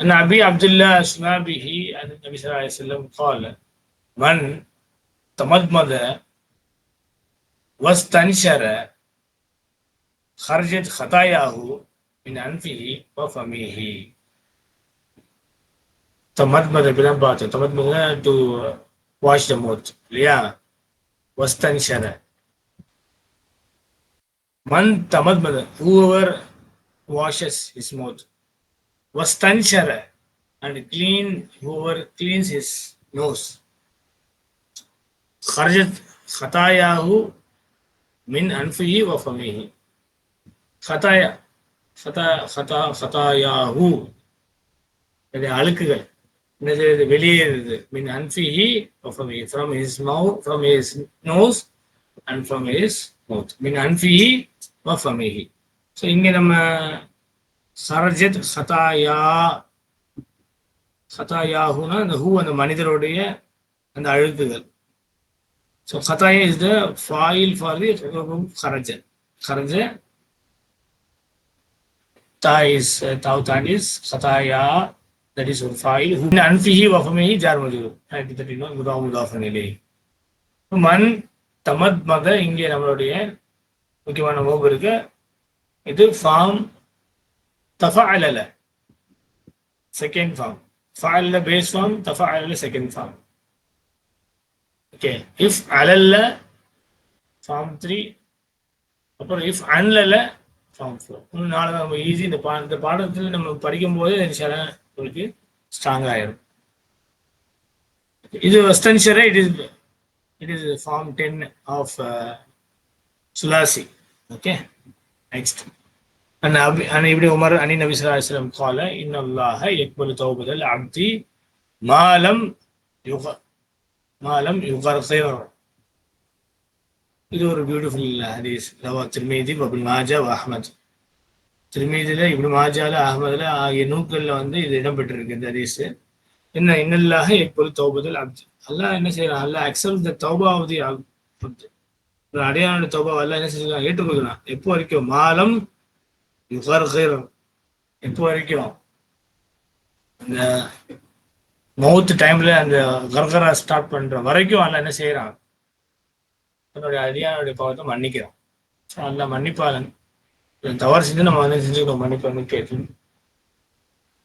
أن أبي عبد الله أسمى به أن النبي صلى الله عليه وسلم قال من تمضمض واستنشر خرجت خطاياه من أنفه وفمه تمضمض بلا بات تمضمض to wash the mouth இல்லையா واستنشر من تمضمض whoever washes his mouth Vastanchara and clean whoever cleans his nose. Kharjat khatayahu min anfihi wa famihi. Khataya. Khata, khata, khatayahu. அது அழுக்குகள் என்னது வெளியேறுது மின் அன்ஃபிஹி from from his mouth from his nose and from his mouth மின் அன்ஃபிஹி from he so இங்கே நம்ம சரஜத் சதாயா சதாயாகுனா அந்த ஹூ அந்த மனிதருடைய அந்த அழுக்குகள். ஸோ ஹதாயா இஸ் த ஃபாயில் ஃபார் தி ஹரஜ ஹரஜ தா தாவ் தாண்டிஸ் இஸ் ஹதாயா தட் இஸ் ஒரு ஃபாயில் ஹூ அன்ஃபிஹி வஃபமிஹி ஜார் ஆயிரத்தி தேர்ட்டின் முதா முதாஃப நிலை மண் தமத் மத இங்கே நம்மளுடைய முக்கியமான ஓபு இருக்கு இது ஃபார்ம் தஃபஅலல செகண்ட் ஃபார்ம் ஃபஅலல பேஸ் ஃபார்ம் தஃபஅலல செகண்ட் ஃபார்ம் ஓகே இஃப் அலல்ல ஃபார்ம் த்ரீ அப்புறம் இஃப் அன்லல ஃபார்ம் ஃபோர் இன்னும் நாலு நம்ம ஈஸி இந்த பா இந்த பாடத்தில் நம்ம படிக்கும்போது சில உங்களுக்கு ஸ்ட்ராங் ஆயிடும் இது western ஷரே it is it is form ten of சுலாசி okay next أن أبي عن ابن عمر عن النبي صلى الله عليه وسلم قال إن الله يقبل توبة العبد ما لم يغ ما لم يغرغر இது ஒரு பியூட்டிஃபுல் ஹதீஸ் ரவா திருமீதி அபுல் மாஜா அஹமத் திருமீதியில் இப்படி மாஜால அகமதுல ஆகிய நூக்களில் வந்து இது இடம்பெற்றிருக்கு இந்த ஹதீஸ் என்ன இன்னல்லாக எப்போது தௌபதில் அப்து அல்லாஹ் என்ன செய்யறான் அல்லாஹ் அக்செப்ட் த தௌபாவதி ஒரு அடையாள தௌபா அல்லாஹ் என்ன செஞ்சுக்கலாம் ஏற்றுக்கொள்கிறான் எப்போ வரைக்கும் மாலம் யுகர்கிர் எப்போ வரைக்கும் இந்த மவுத் டைம்ல அந்த கர்கரா ஸ்டார்ட் பண்ற வரைக்கும் அல்ல என்ன செய்யறான் தன்னுடைய அடியானுடைய பாவத்தை மன்னிக்கிறான் அல்ல மன்னிப்பாளன் தவறு செஞ்சு நம்ம வந்து செஞ்சுக்கணும் மன்னிப்பான்னு கேட்கணும்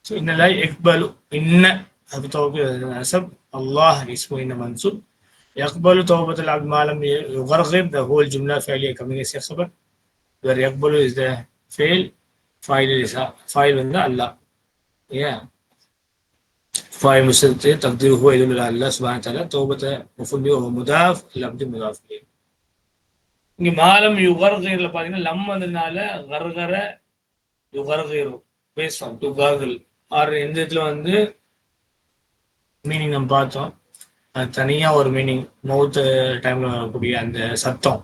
ஸோ இன்னல எக்பலு இன்ன அது தோப்பு நசப் அல்லாஹ் இஸ்மு இன்ன மன்சூப் يقبل توبة العبد ما لم يغرغر the whole جملة فعلية coming as a خبر where يقبل is the fail ஃபாயில் ஃபைல் வந்து அல்லா ஏ ஃபாயில் முசத்து தப்தீர் ஹோ இது அல்லா சுபான் தாலா தோபத்தை முஃபுல்லி ஓ முதாஃப் லப்தி முதாஃப் இங்கே மாலம் யுகர்கீரில் பார்த்தீங்கன்னா லம்மதுனால கர்கர யுகர்கீர் பேசும் டு கார்கில் ஆறு இந்த இடத்துல வந்து மீனிங் நம்ம பார்த்தோம். அது தனியாக ஒரு மீனிங் மவுத்து டைமில் வரக்கூடிய அந்த சத்தம்.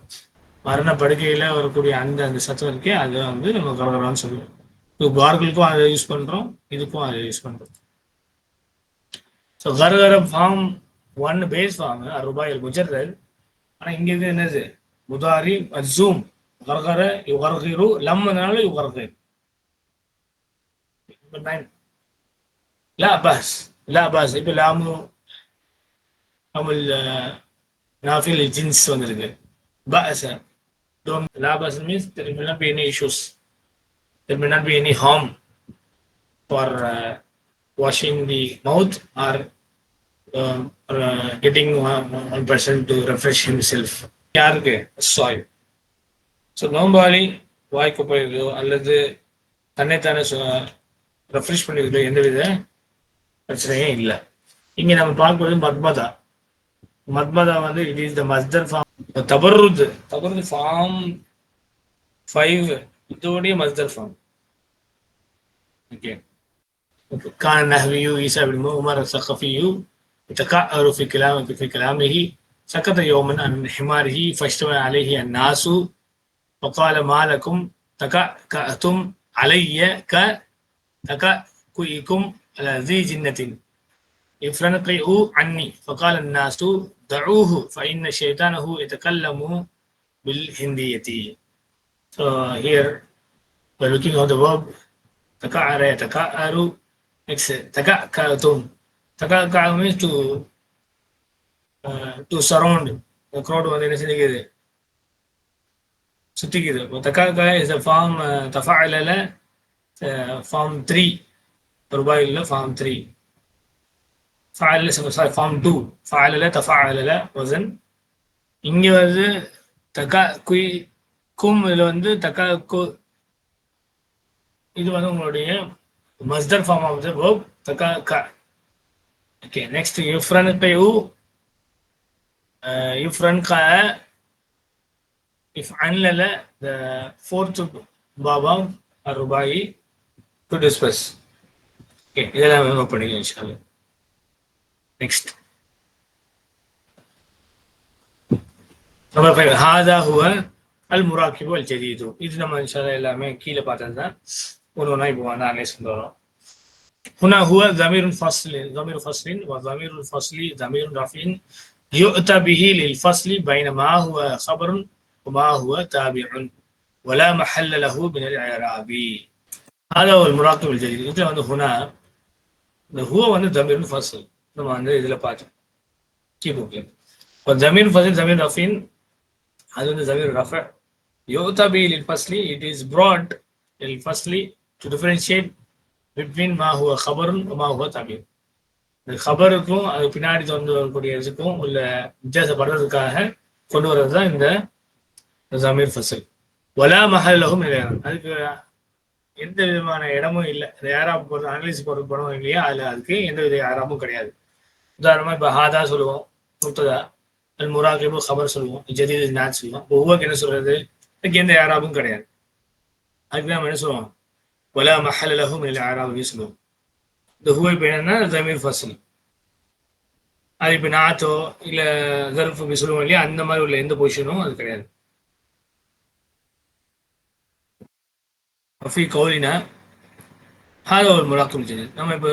மரண படுக்கையில வரக்கூடிய அந்த அந்த சத்தம் இருக்கே அது வந்து நம்ம கரகரான்னு சொல்லுவோம் இப்போ கார்களுக்கும் அதை யூஸ் பண்றோம் இதுக்கும் அதை யூஸ் பண்றோம் ஸோ கரகர ஃபார்ம் ஒன் பேஸ் ஃபார்ம் ரூபாயில் முஜர்ரல் ஆனா இங்க இது என்னது முதாரி அஜூம் கரகர யுகர்கிரு லம்மனால யுகர்கிர் لا بأس لا بأس இப்போ லாமு அமல் நாஃபில் ஜின்ஸ் வந்திருக்கு பஅச don't labas means there will not be any issues. There may not be any harm for uh, washing the mouth or, uh, or uh, getting one, one person to refresh himself. யாருக்கு Sai so நோம்பாளி வாய்க்கு போயிருக்கோ அல்லது தன்னைத்தானே refresh பண்ணிருக்கோ எந்தவித பிரச்சனையும் இல்லை இங்கே நம்ம பார்க்கறது மத்மதா மத்மதா வந்து இட் இஸ் த மஸ்தர் form تبرد تبرد فارم 5 متودي مصدر form. Okay. كان النهوي عيسى بن عمر الثقفي يتكأر في كلامه في كلامه سكت يوما عن حماره فاشتمل عليه الناس فقال ما لكم؟ تكأتم علي ك تكأكم على ذي جنة. افرنقئوا عني فقال الناس دعوه فإن شيطانه يتكلم بالهندية So here by looking at the verb taka'ara taka'aru next taka'katum taka'karu means to uh, to surround the crowd ಒಂದು ಏನು ಸಿಕ್ಕಿದೆ ಸುತ್ತಿಗಿದೆ ತಕಾಗ ಇಸ್ ದ ಫಾರ್ಮ್ ತಫಾಲಲ ಫಾರ್ಮ್ ತ್ರೀ ಪರ್ಬಾ ಇಲ್ಲ ಫಾರ್ಮ್ ತ್ರೀ ஃபாயில் சாரி ஃபார்ம் டூ ஃபாயில தஃபாயில வசன் இங்கே வந்து தக்கா குய் கும் இதுல வந்து தக்கா கு இது வந்து உங்களுடைய மஸ்தர் ஃபார்ம் ஆஃப் த தக்கா தகா க. ஓகே நெக்ஸ்ட் யுஃப்ரன் கயு யுஃப்ரன் க. இஃப் அன்லல த ஃபோர்த் பாபா ரூபாயி டு டிஸ்பஸ் ஓகே இதெல்லாம் நோட் பண்ணிக்கலாம் இன்ஷால்லா நெக்ஸ்ட் நம்பர் ஃபைவ் ஹாதா ஹுவ அல் முராக்கிபு அல் ஜதீது இது நம்ம இன்ஷால்லா எல்லாமே கீழே பார்த்தது தான் ஒன்று ஒன்றா இப்போ வந்து அனலைஸ் பண்ணி வரோம் هنا هو ضمير فصل ضمير فصل وضمير الفصل ضمير رفع يؤتى به للفصل بين ما هو خبر وما هو تابع ولا محل له من الإعراب هذا هو المراقب الجديد இதுல வந்து هنا இந்த هو வந்து ضمير فصل நம்ம வந்து இதுல பார்த்தோம் கீபோக்கில் இப்போ ஜமீன் ஃபசில் ஜமீர் ரஃபீன் அது வந்து ஜமீர் ரஃப யோதா யோதபி இல் ஃபஸ்ட்லி இட் இஸ் ப்ராட் இல் ஃபர்ஸ்ட்லி டு டிஃபரன்ஷியேட் பிட்வீன் மா ஹுவ ஹபரும் மா ஹுவ இந்த ஹபருக்கும் அது பின்னாடி தொடர்ந்து வரக்கூடிய இதுக்கும் உள்ள வித்தியாசப்படுறதுக்காக கொண்டு வர்றது தான் இந்த ஜமீர் ஃபசல் ஒலா மஹலகும் நிலையம் அதுக்கு எந்த விதமான இடமும் இல்லை. இந்த ஏரா போடுறது அனலிஸ் போடுற படம் இல்லையா? அதில் அதுக்கு எந்த வித ஏராமும் கிடையாது. உதாரணமாக இப்போ ஹாதா சொல்லுவோம் முத்ததா அல் முராக்கிபு ஹபர் சொல்லுவோம் ஜதீது நாத் சொல்லுவோம். இப்போ ஹுவாக்கு என்ன சொல்றது? அதுக்கு எந்த யாராவும் கிடையாது. அதுக்கு நம்ம என்ன சொல்லுவோம்? ஒலா மஹல் லஹும் இல்லை யாராவும் சொல்லுவோம். இந்த ஹுவை இப்போ என்னன்னா ஜமீர் ஃபசல். அது இப்போ நாத்தோ இல்லை ஜர்ஃப் அப்படி சொல்லுவோம் இல்லையா? அந்த மாதிரி உள்ள எந்த பொசிஷனும் அது கிடையாது. ஃபி கௌரினா ஹாலோ ஒரு முலாக்கும் ஜெனல் நம்ம இப்போ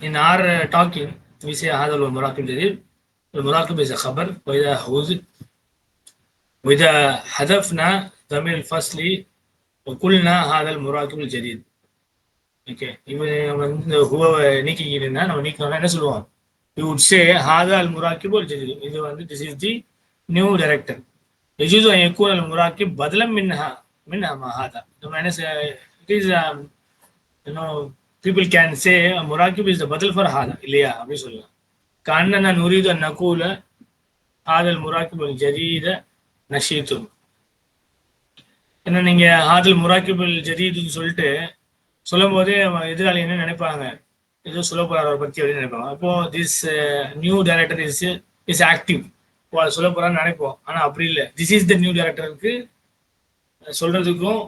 இன் are talking we say هذا هو المراقب الجديد المراقب is a خبر وإذا حوز وإذا حذفنا ضمير الفصل وقلنا هذا المراقب الجديد okay இவன் வந்து ஹுவை நீக்கிக்கிட்டா நம்ம நீக்கணும் என்ன சொல்லுவோம் யூ வுட் சே ஹாதா அல் முராக்கிப் ஒரு ஜதீது இது வந்து this is the new director يجوز أن يكون المراكب بدلا منها منها ما هذا لما أنا it is um, you know people can say المراكب is the بدل for هذا இல்லையா அப்படி சொல்லலாம் كأننا نريد أن نقول هذا المراكب الجديد نشيط என்ன நீங்க ஹாதல் முராக்கிபுல் ஜதீதுன்னு சொல்லிட்டு சொல்லும் போதே எதிராளி என்ன நினைப்பாங்க ஏதோ சொல்ல போறாரு அவரை பத்தி அப்படின்னு நினைப்பாங்க அப்போ this new director is is active சொல்ல போறான்னு நினைப்போம் ஆனா அப்படி இல்லை திஸ் இஸ் த நியூ டைரக்டருக்கு சொல்றதுக்கும்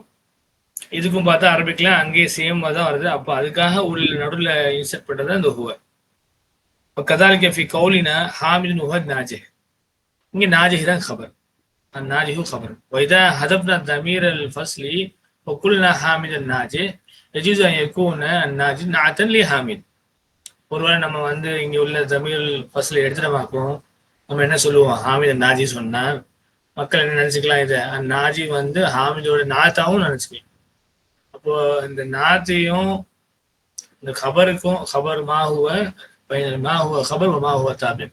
இதுக்கும் பார்த்தா அரபிக்ல அங்கேயே சேம் தான் வருது. அப்போ அதுக்காக ஒரு நடுவில் இன்சர்ட் பண்ணுறது அந்த ஹுவை. இப்போ கதாலிக்க ஃபி கௌலினா ஹாமிது நுஹத் நாஜே இங்க நாஜஹி தான் கபர். அந்த நாஜிஹு ஹபர் வைதா ஹதப்னா தமீர் அல் ஃபஸ்லி ஒக்குல்னா ஹாமித் அல் நாஜே எஜூஸ் எக்கூன நாஜி நாத்தன் லி ஹாமித் ஒருவேளை நம்ம வந்து இங்க உள்ள தமிழ் ஃபஸ்ல எடுத்துட்டமாக்கும் நம்ம என்ன சொல்லுவோம்? ஹாமித நாஜி சொன்னா மக்கள் என்ன நினச்சிக்கலாம் இதை? அந்த நாஜி வந்து ஹாமிதோட நாத்தாவும் நினச்சிக்கலாம். அப்போ இந்த நாத்தையும் இந்த கபருக்கும் கபர் மாஹுவ மாஹுவ கபர் மாஹுவ தாபி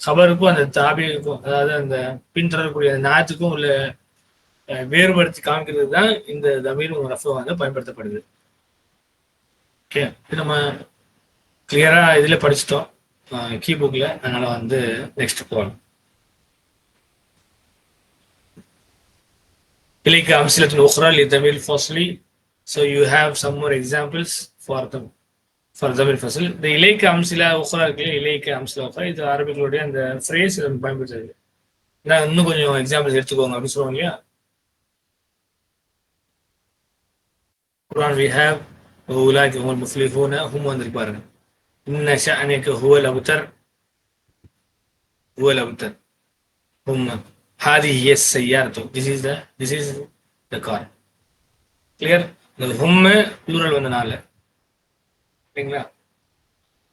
கபருக்கும் அந்த தாபிக்கும் அதாவது அந்த பின்தொடரக்கூடிய அந்த நாத்துக்கும் உள்ள வேறுபடுத்தி காமிக்கிறது தான் இந்த தமிழ் ரஃபம் வந்து பயன்படுத்தப்படுது ஓகே இது நம்ம கிளியரா இதுல படிச்சிட்டோம் கீ புக்ல அதனால வந்து நெக்ஸ்ட் போகலாம் إليك أمثلة أخرى لضمير الفصل so you have some more examples for them for ضمير الفصل இந்த இலைக்கு அம்சில உக்ரா இருக்குல்ல இலைக்கு அம்சில உக்ரா இது அரபிகளுடைய அந்த ஃப்ரேஸ் நம்ம பயன்படுத்துறது நான் இன்னும் கொஞ்சம் எக்ஸாம்பிள்ஸ் எடுத்துக்கோங்க அப்படின்னு சொல்லுவாங்க இல்லையா குரான் we have أولئك هم المفلحون هم வந்திருப்பாருங்க إن شأنك هو الأبتر هو الأبتر هم هذه هي السيارة this is the this is the car clear இந்த هم ப்ளூரல் வந்தனால சரிங்களா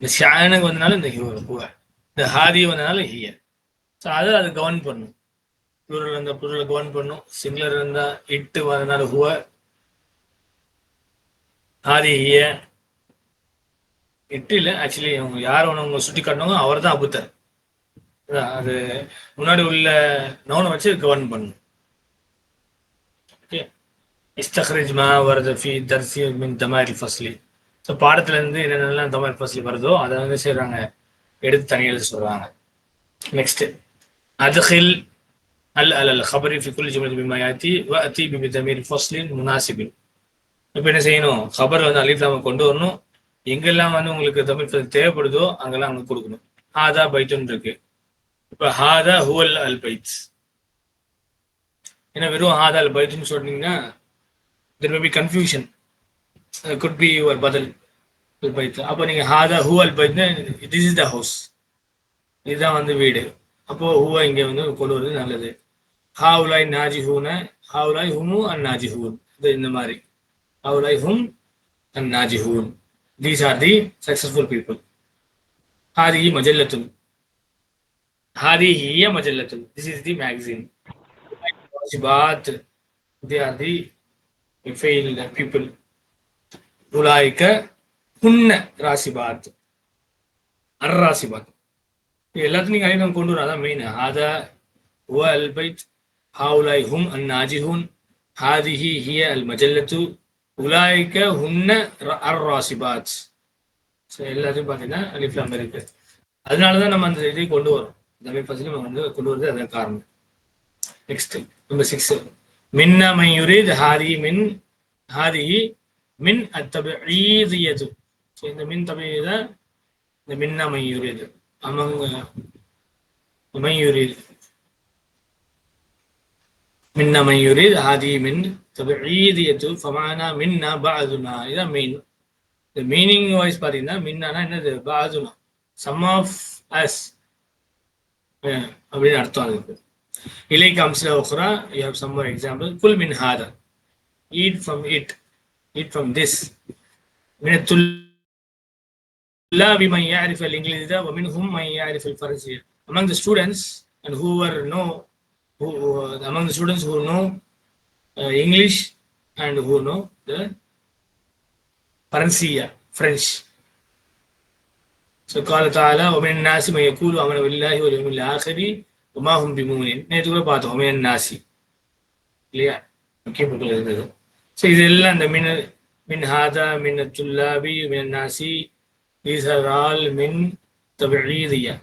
இந்த ஷானுக்கு வந்தனால இந்த ஹியூ ஹுவ இந்த ஹாதி வந்தனால ஹிய ஸோ அதை அது கவர்ன் பண்ணும். ப்ளூரல் இருந்தால் ப்ளூரல் கவர்ன் பண்ணும். சிங்குலர் இருந்தா இட்டு வந்தனால ஹுவ ஹாதி ஹிய இட்டு இல்லை ஆக்சுவலி அவங்க யார் அவங்க சுட்டி காட்டினாங்க அவர் தான் அபுத்தர். அது முன்னாடி உள்ள நவுனை வச்சு கவர்ன் பண்ணணும் இஸ்தஹ்ரிஜ் மா வரது ஃபி தர்சி மின் தமாரி ஃபஸ்லி. ஸோ பாடத்துல இருந்து என்னென்னலாம் தமாரி ஃபஸ்லி வருதோ அதை வந்து செய்கிறாங்க எடுத்து தனியில் சொல்றாங்க. நெக்ஸ்ட் அதுஹில் அல் அல் அல் ஹபரி ஃபிகுல் ஜிமல் பிமாயாத்தி வ அத்தி பிபி தமீர் ஃபஸ்லின் முனாசிபின். இப்போ என்ன செய்யணும்? ஹபர் வந்து அலிஃப்லாம கொண்டு வரணும். எங்கெல்லாம் வந்து உங்களுக்கு தமிழ் தேவைப்படுதோ அங்கெல்லாம் அங்கே கொடுக்கணும். ஹாதா பைத்துன்னு இருக்கு. இப்போ ஹாதா ஹுவல் அல் பைத். ஏன்னா வெறும் ஹாதா அல் பைத்துன்னு சொன்னீங்கன்னா there may be confusion. Uh, could be your badal al bayt. அப்போ நீங்க ஹாதா ஹூ அல் பைத்னா திஸ் இஸ் த ஹவுஸ் இதுதான் வந்து வீடு அப்போ ஹூவா இங்க வந்து கொண்டு வருது நல்லது ஹாவுலாய் நாஜி ஹூன ஹாவுலாய் ஹுமு அண்ட் நாஜி ஹூன் இது இந்த மாதிரி ஹாவுலாய் ஹும் அண்ட் நாஜி ஹூன் these are the successful people ஹாதிஹி மஜல்லத்துன் ஹாதிஹிய மஜல்லத்துன் this is the magazine path the are the we fail the people உலாய்க்க புண்ண ராசிபாத் அர்ராசிபாத் இது எல்லாத்தையும் நீங்கள் அடினம் கொண்டு வர அதான் மெயின் ஹாதா ஹுவ அல் பைத் ஹாவுலாய் ஹும் அன் நாஜிஹூன் ஹாதிஹி ஹிய அல் மஜல்லத்து உலாய்க்க ஹுன்ன அர் ராசிபாத் ஸோ எல்லாத்தையும் பார்த்தீங்கன்னா அலிஃப்லாம் இருக்கு. அதனால தான் நம்ம அந்த இதை கொண்டு வரோம் தமிழ் ஃபஸ்ட்டு நம்ம வந்து கொண்டு வரது அதான் காரணம். நெக்ஸ்ட் நம்பர் சிக்ஸ் மின்ன மையுரித் ஹாரி மின் ஹாரி மின் அத்தபீதியது ஸோ இந்த மின் தபீத இந்த மின்ன மையுரிது அமங்க மையுரிது மின்ன மையுரித் ஹாதி மின் தபீதியத்து ஃபமானா மின்னா பாதுனா. இதான் மெயின் இந்த மீனிங் வைஸ் பார்த்தீங்கன்னா மின்னானா என்னது? பாதுனா. சம் ஆஃப் அஸ் அப்படின்னு அர்த்தம் அதுக்கு. إليك أمثلة أخرى you have some more examples كل من هذا eat from it eat from this من الطلاب من يعرف الإنجليزية ومنهم من يعرف الفرنسية among the students and who were know who among the students who know uh, English and who know the فرنسية French so قال تعالى ومن الناس من يقول آمنا بالله واليوم الآخر وما هم بمؤمنين நேற்று கூட பார்த்தோம் ومن الناس இல்லையா முக்கிய புக்கில் இருந்தது so இதெல்லாம் அந்த மின் மின் ஹாதா மின் துல்லாபி மின் நாசி தீஸ் ஆர் ஆல் மின் தபீதியா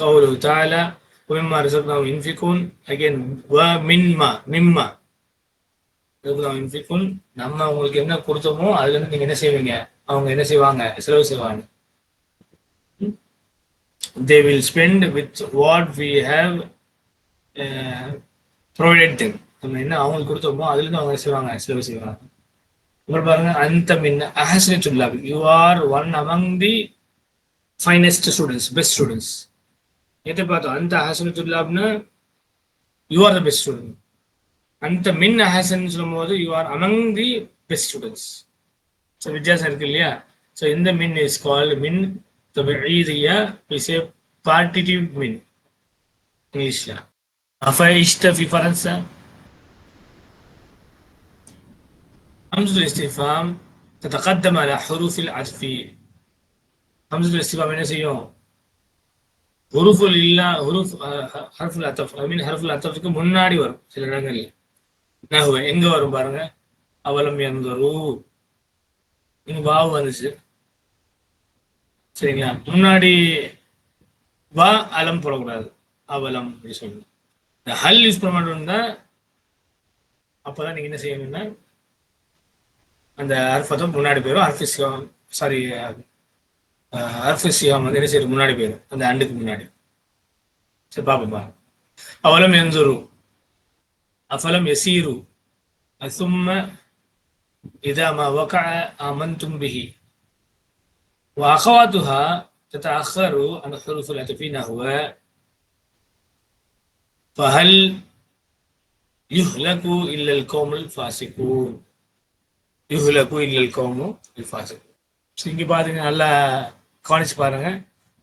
قوله تعالى ومما رزقناهم ينفقون again ومما مما ரகுலாம் யுன்ஃபிகுன் நம்ம அவங்களுக்கு என்ன கொடுத்தோமோ அதுல இருந்து நீங்க என்ன செய்வீங்க அவங்க என்ன செய்வாங்க செலவு செய்வாங்க They will spend with what we have uh, provided them. நம்ம என்ன அவங்களுக்கு கொடுத்தோமோ அதுலேருந்து அவங்க செய்வாங்க? செலவு செய்வாங்க. அப்புறம் பாருங்க அந்த மின்ன அஹசனி சுல்லாபி you are one among the finest students best students எதை பார்த்தோம் அந்த ஹசனத்துல்லாப்னா you are the best student அந்த மின் ஹசன் சொல்லும்போது you are among the best students so வித்தியாசம் இருக்கு இல்லையா? ஸோ இந்த மின் இஸ் கால்டு மின் தபீதியா இஸ் ஏ பார்ட்டிட்டிவ் மின் இங்கிலீஷ்ல أفعشت في فرنسا؟ همزة الاستفهام تتقدم على حروف العطف همزة الاستفهام என்ன செய்யும் ஹுருஃபுல் இல்லா ஹுருஃப் ஹர்ஃபுல் அத்தஃப் ஐ மீன் ஹர்ஃபுல் அத்தஃப்க்கு முன்னாடி வரும் சில இடங்கள்ல நகுவ எங்க வரும் பாருங்க அவலம் எந்தரு இங்க வாவு வந்துச்சு சரிங்களா? முன்னாடி வா அலம் போடக்கூடாது. அவலம் அப்படி சொல்லணும். இந்த ஹல் யூஸ் பண்ண மாட்டோம்னா அப்போதான் நீங்கள் என்ன செய்யணும்னா அந்த அர்ஃபத்தும் முன்னாடி போயிடும். அர்ஃபிஸ்யம் சாரி அர்ஃபிஸ்யம் வந்து என்ன செய்யும் முன்னாடி போயிடும். அந்த அண்டுக்கு முன்னாடி. சரி பார்ப்போம் அவலம் என்சுரு அஃபலம் எசீரு? அசும்ம இதா மா வகா அமன் தும்பிஹி وأخواتها تتأخر عن حروف العطف نحو فهل يهلك إلا القوم الفاسقون يهلك إلا القوم الفاسقون இங்கே பாருங்க நல்லா கவனிச்சு பாருங்க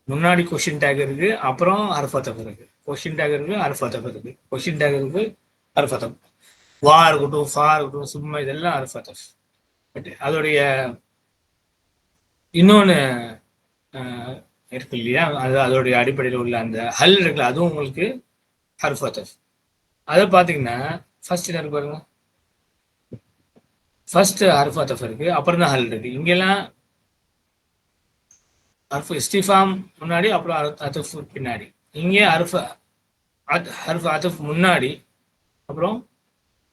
முன்னாடி கொஷின் டேக் இருக்கு அப்புறம் அர்ஃபத்தப் இருக்கு கொஷின் டேக் இருக்கு அர்ஃபத்தப் இருக்கு கொஷின் டேக் இருக்கு அர்ஃபத்தப் வா இருக்கட்டும் ஃபா இருக்கட்டும் சும்மா இதெல்லாம் அர்ஃபத்தப் பட் அதோடைய இன்னொன்று இருக்கு இல்லையா? அது அதோடைய அடிப்படையில் உள்ள அந்த ஹல் இருக்குல்ல அதுவும் உங்களுக்கு ஹர்ஃபத்தஃப் அதை பார்த்தீங்கன்னா ஃபர்ஸ்ட் என்ன இருக்கு பாருங்க? ஃபர்ஸ்ட் ஹர்ஃபத்தஃப் இருக்கு அப்புறம் தான் ஹல் இருக்கு. இங்கெல்லாம் ஹர்ஃப் இஸ்டிஃபாம் முன்னாடி அப்புறம் அத்தஃப் பின்னாடி. இங்கே ஹர்ஃப் அத் ஹர்ஃப் அத்தஃப் முன்னாடி அப்புறம்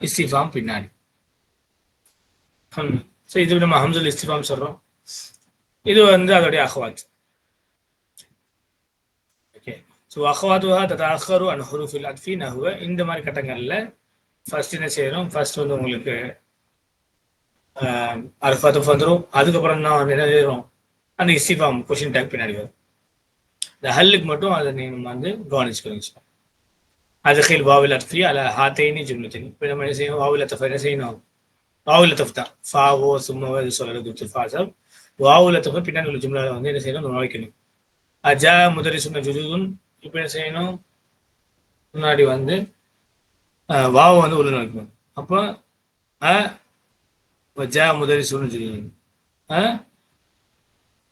இஸ்டிஃபாம் பின்னாடி. ஸோ இது நம்ம ஹம்சுல் இஸ்திஃபாம் சொல்கிறோம் இது வந்து அதோடைய அஹ்வாத் ஓகே ஸோ அஹ்வாத்துவா ததாஹரு அன் ஹுருஃபில் அத்ஃபி நஹுவ. இந்த மாதிரி கட்டங்களில் ஃபர்ஸ்ட் என்ன செய்யணும்? ஃபர்ஸ்ட் வந்து உங்களுக்கு அர்ஃபாத்து வந்துடும் அதுக்கப்புறம் தான் என்ன செய்யறோம் அந்த இஸ்திஃபாம் கொஷின் டேக் பின்னாடி வரும். இந்த ஹல்லுக்கு மட்டும் அதை நீங்கள் வந்து கவனிச்சுக்கணும். அது ஹில் வாவில் அத்ஃபி அல ஹாத்தைனி ஜும்லத்தின் இப்போ நம்ம என்ன செய்யணும்? வாவில் அத்தஃப் என்ன செய்யணும்? வாவில் அத்தஃப் தான். ஃபாவோ சும்மாவோ இது சொல்கிறது ஃபா வாவுல தவிர பின்னாடி உள்ள ஜும்லாவில் வந்து என்ன செய்யணும்? நுழைக்கணும். அஜா முதலி சொன்ன ஜுஜுதுன் இப்போ என்ன செய்யணும்? முன்னாடி வந்து வாவை வந்து உள்ள நுழைக்கணும். அப்போ அ ஜா முதலி சொன்ன ஜுஜுதுன் அ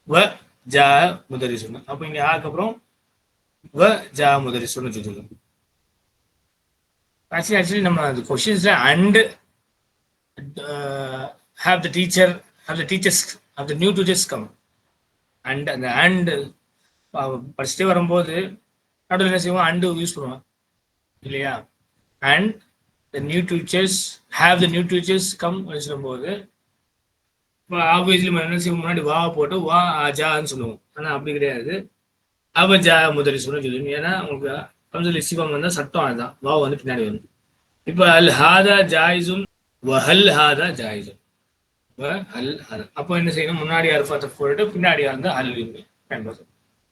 வ ஜா முதலி சொன்ன அப்போ இங்கே ஆக்கப்புறம் வ ஜா முதலி சொன்ன ஜுஜுதுன் ஆக்சுவலி ஆக்சுவலி நம்ம அந்த கொஷின்ஸில் and have the teacher have the teachers அது நியூ டூச்சர்ஸ் கம் அண்ட் அந்த அண்டு படிச்சுட்டே வரும்போது நடுவில் என்ன செய்வோம் அண்டு யூஸ் பண்ணுவோம் இல்லையா? And the new teachers have the new teachers come சொல்லும்போது இப்போ ஆப்வியஸ்லி நம்ம என்ன செய்வோம்? முன்னாடி வா போட்டு வா ஜான்னு சொல்லுவோம். ஆனால் அப்படி கிடையாது. அவ ஜா முதலி சொல்லணும் சொல்லுவோம் ஏன்னா உங்களுக்கு கம்சல் இசிபம் வந்தால் சட்டம் அதுதான். வா வந்து பின்னாடி வரும். இப்போ அல் ஹாதா ஜாயிசும் வஹல் ஹாதா ஜாயிசும் அல் அப்போ என்ன செய்யணும்? முன்னாடி அல்ஃபாத்தை போட்டு பின்னாடி வந்து அல் பயன்படுத்தும்